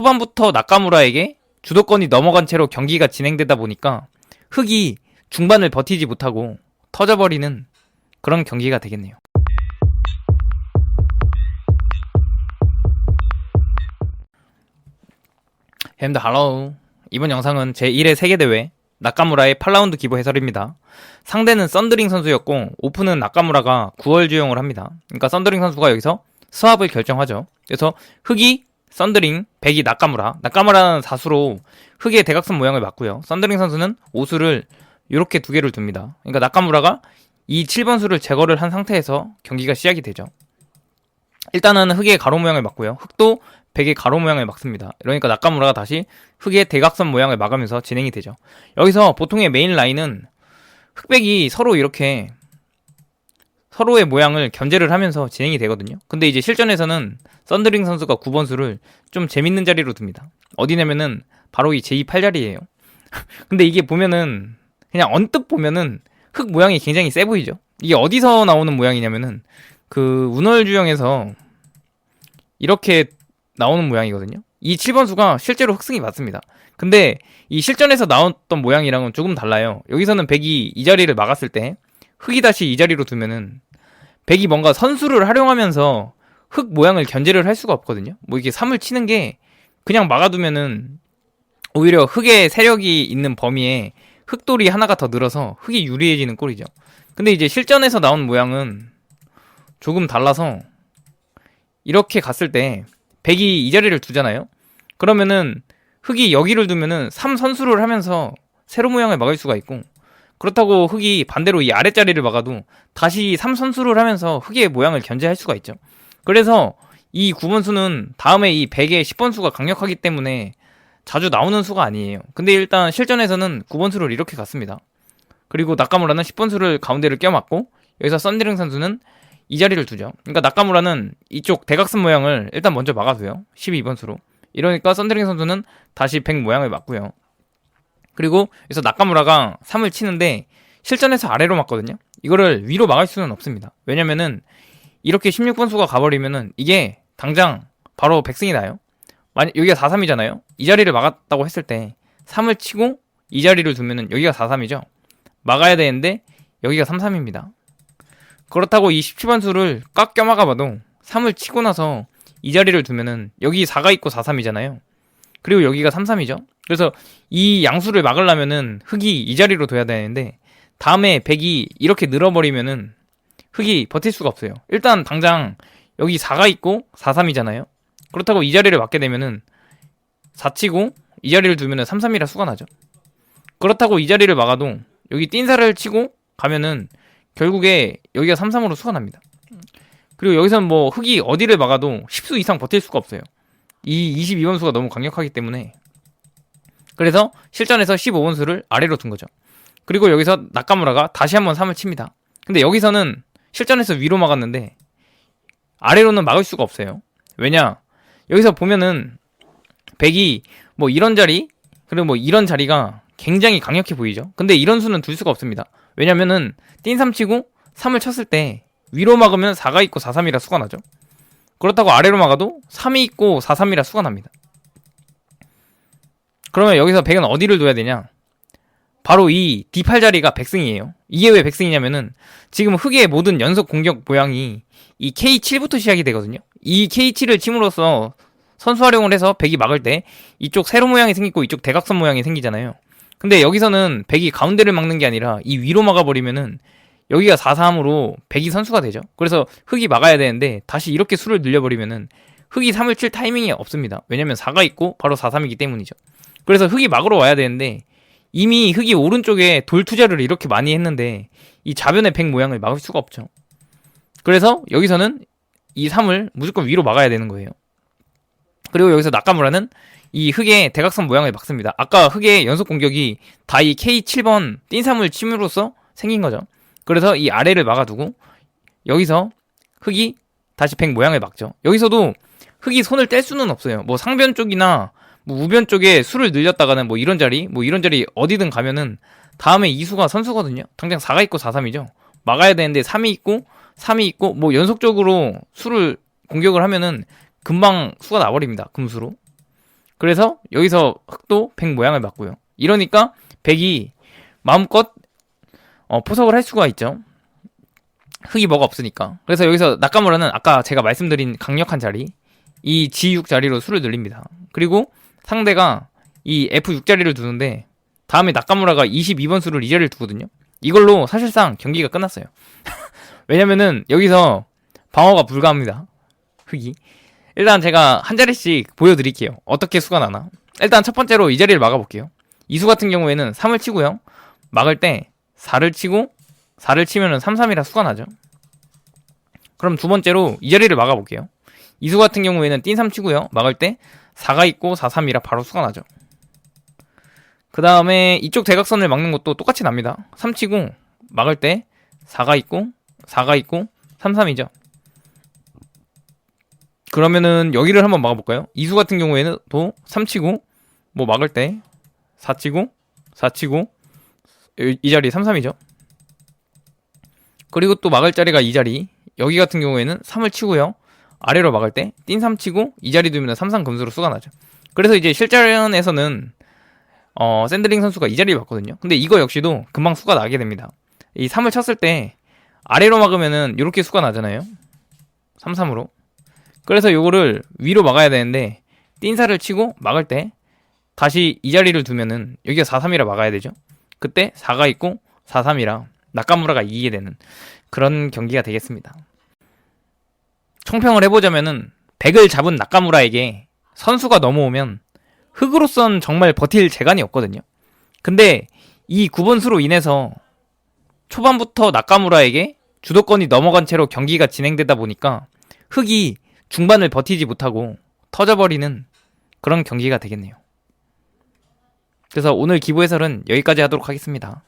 초반부터 나카무라에게 주도권이 넘어간 채로 경기가 진행되다 보니까 흑이 중반을 버티지 못하고 터져버리는 그런 경기가 되겠네요. 햄드 할로우 이번 영상은 제1회 세계대회 나카무라의 8라운드 기보 해설입니다. 상대는 썬드링 선수였고 오픈은 나카무라가 9월 주용을 합니다. 그러니까 썬드링 선수가 여기서 수합을 결정하죠. 그래서 흑이 썬드링, 백이 나카무라. 나카무라는 사수로 흑의 대각선 모양을 맞고요. 썬드링 선수는 오수를 이렇게 두 개를 둡니다. 그러니까 나카무라가 이 7번 수를 제거를 한 상태에서 경기가 시작이 되죠. 일단은 흑의 가로 모양을 맞고요. 흑도 백의 가로 모양을 막습니다. 그러니까 나카무라가 다시 흑의 대각선 모양을 막으면서 진행이 되죠. 여기서 보통의 메인 라인은 흑백이 서로 이렇게 서로의 모양을 견제를 하면서 진행이 되거든요. 근데 이제 실전에서는 썬드링 선수가 9번 수를 좀 재밌는 자리로 둡니다. 어디냐면은 바로 이 제28자리예요. 근데 이게 보면은 그냥 언뜻 보면은 흑 모양이 굉장히 세 보이죠. 이게 어디서 나오는 모양이냐면은 그 운월 주형에서 이렇게 나오는 모양이거든요. 이 7번 수가 실제로 흑승이 맞습니다. 근데 이 실전에서 나왔던 모양이랑은 조금 달라요. 여기서는 백이 이 자리를 막았을 때 흑이 다시 이 자리로 두면은 백이 뭔가 선수를 활용하면서 흑 모양을 견제를 할 수가 없거든요. 뭐 이렇게 3을 치는 게 그냥 막아두면은 오히려 흑의 세력이 있는 범위에 흑돌이 하나가 더 늘어서 흑이 유리해지는 꼴이죠. 근데 이제 실전에서 나온 모양은 조금 달라서 이렇게 갔을 때 백이 이 자리를 두잖아요. 그러면은 흑이 여기를 두면은 3 선수를 하면서 세로 모양을 막을 수가 있고 그렇다고 흑이 반대로 이 아랫자리를 막아도 다시 3선수를 하면서 흑의 모양을 견제할 수가 있죠. 그래서 이 9번 수는 다음에 이 100의 10번 수가 강력하기 때문에 자주 나오는 수가 아니에요. 근데 일단 실전에서는 9번 수를 이렇게 갔습니다. 그리고 나카무라는 10번 수를 가운데를 껴맞고 여기서 썬드링 선수는 이 자리를 두죠. 그러니까 나카무라는 이쪽 대각선 모양을 일단 먼저 막아줘요. 12번 수로. 이러니까 썬드링 선수는 다시 100 모양을 막고요. 그리고 여기서 나카무라가 3을 치는데 실전에서 아래로 맞거든요. 이거를 위로 막을 수는 없습니다. 왜냐면은 이렇게 16번 수가 가버리면은 이게 당장 바로 백승이 나요. 만약 여기가 4-3이잖아요. 이 자리를 막았다고 했을 때 3을 치고 이 자리를 두면은 여기가 4-3이죠. 막아야 되는데 여기가 3-3입니다. 그렇다고 이 17번 수를 깎여 막아봐도 3을 치고 나서 이 자리를 두면은 여기 4가 있고 4-3이잖아요. 그리고 여기가 3-3이죠. 그래서 이 양수를 막으려면은 흑이 이 자리로 둬야 되는데 다음에 백이 이렇게 늘어버리면은 흑이 버틸 수가 없어요. 일단 당장 여기 4가 있고 4-3이잖아요. 그렇다고 이 자리를 막게 되면은 4치고 이 자리를 두면은 3-3이라 수가 나죠. 그렇다고 이 자리를 막아도 여기 띵사를 치고 가면은 결국에 여기가 3-3으로 수가 납니다. 그리고 여기서는 뭐 흑이 어디를 막아도 10수 이상 버틸 수가 없어요. 이 22번 수가 너무 강력하기 때문에 그래서 실전에서 15번 수를 아래로 둔 거죠. 그리고 여기서 나카무라가 다시 한번 3을 칩니다. 근데 여기서는 실전에서 위로 막았는데 아래로는 막을 수가 없어요. 왜냐? 여기서 보면은 백이 뭐 이런 자리 그리고 뭐 이런 자리가 굉장히 강력해 보이죠. 근데 이런 수는 둘 수가 없습니다. 왜냐면은 띵3 치고 3을 쳤을 때 위로 막으면 4가 있고 4, 3이라 수가 나죠. 그렇다고 아래로 막아도 3이 있고 4, 3이라 수가 납니다. 그러면 여기서 백은 어디를 둬야 되냐? 바로 이 D8 자리가 백승이에요. 이게 왜 백승이냐면은 지금 흑의 모든 연속 공격 모양이 이 K7부터 시작이 되거든요. 이 K7을 침으로써 선수 활용을 해서 백이 막을 때 이쪽 세로 모양이 생기고 이쪽 대각선 모양이 생기잖아요. 근데 여기서는 백이 가운데를 막는 게 아니라 이 위로 막아버리면은 여기가 4-3으로 백이 선수가 되죠. 그래서 흑이 막아야 되는데 다시 이렇게 수를 늘려버리면은 흑이 3을 칠 타이밍이 없습니다. 왜냐면 4가 있고 바로 4-3이기 때문이죠. 그래서 흑이 막으러 와야 되는데 이미 흑이 오른쪽에 돌 투자를 이렇게 많이 했는데 이 좌변의 백 모양을 막을 수가 없죠. 그래서 여기서는 이 3을 무조건 위로 막아야 되는 거예요. 그리고 여기서 나카무라는 이 흑의 대각선 모양을 막습니다. 아까 흑의 연속 공격이 다이 K7번 띵3을 침으로써 생긴 거죠. 그래서 이 아래를 막아두고 여기서 흑이 다시 백 모양을 막죠. 여기서도 흑이 손을 뗄 수는 없어요. 뭐 상변 쪽이나 뭐 우변 쪽에 수를 늘렸다가는 뭐 이런 자리, 뭐 이런 자리 어디든 가면은 다음에 이수가 선수거든요. 당장 4가 있고 4, 3이죠. 막아야 되는데 3이 있고 3이 있고 뭐 연속적으로 수를 공격을 하면은 금방 수가 나버립니다. 금수로. 그래서 여기서 흑도 백 모양을 맞고요. 이러니까 백이 마음껏 어, 포석을 할 수가 있죠. 흑이 뭐가 없으니까. 그래서 여기서 나카무라는 아까 제가 말씀드린 강력한 자리, 이 G6 자리로 수를 늘립니다. 그리고 상대가 이 F6 자리를 두는데 다음에 나카무라가 22번 수를 이 자리를 두거든요. 이걸로 사실상 경기가 끝났어요. 왜냐면은 여기서 방어가 불가합니다. 흑이. 일단 제가 한 자리씩 보여드릴게요. 어떻게 수가 나나. 일단 첫 번째로 이 자리를 막아볼게요. 이수 같은 경우에는 3을 치고요. 막을 때 4를 치고 4를 치면은 3, 3이라 수가 나죠. 그럼 두 번째로 이 자리를 막아볼게요. 이수 같은 경우에는 띵3 치고요. 막을 때 4가 있고 4, 3이라 바로 수가 나죠. 그 다음에 이쪽 대각선을 막는 것도 똑같이 납니다. 3 치고 막을 때 4가 있고 4가 있고 3, 3이죠. 그러면은 여기를 한번 막아볼까요? 이수 같은 경우에는 또 3 치고 뭐 막을 때 4 치고 4 치고 이- 이 자리 3, 3이죠. 그리고 또 막을 자리가 이 자리 여기 같은 경우에는 3을 치고요. 아래로 막을 때 띵 3 치고 이 자리 두면 3, 3 금수로 수가 나죠. 그래서 이제 실전에서는 어, 샌드링 선수가 이 자리를 봤거든요. 근데 이거 역시도 금방 수가 나게 됩니다. 이 3을 쳤을 때 아래로 막으면은 이렇게 수가 나잖아요. 3, 3으로. 그래서 요거를 위로 막아야 되는데 띵사를 치고 막을 때 다시 이 자리를 두면은 여기가 4, 3이라 막아야 되죠. 그때 4가 있고 4, 3이라 나카무라가 이기게 되는 그런 경기가 되겠습니다. 총평을 해보자면은 100을 잡은 나카무라에게 선수가 넘어오면 흑으로선 정말 버틸 재간이 없거든요. 근데 이 9번 수로 인해서 초반부터 나카무라에게 주도권이 넘어간 채로 경기가 진행되다 보니까 흑이 중반을 버티지 못하고 터져버리는 그런 경기가 되겠네요. 그래서 오늘 기부 해설은 여기까지 하도록 하겠습니다.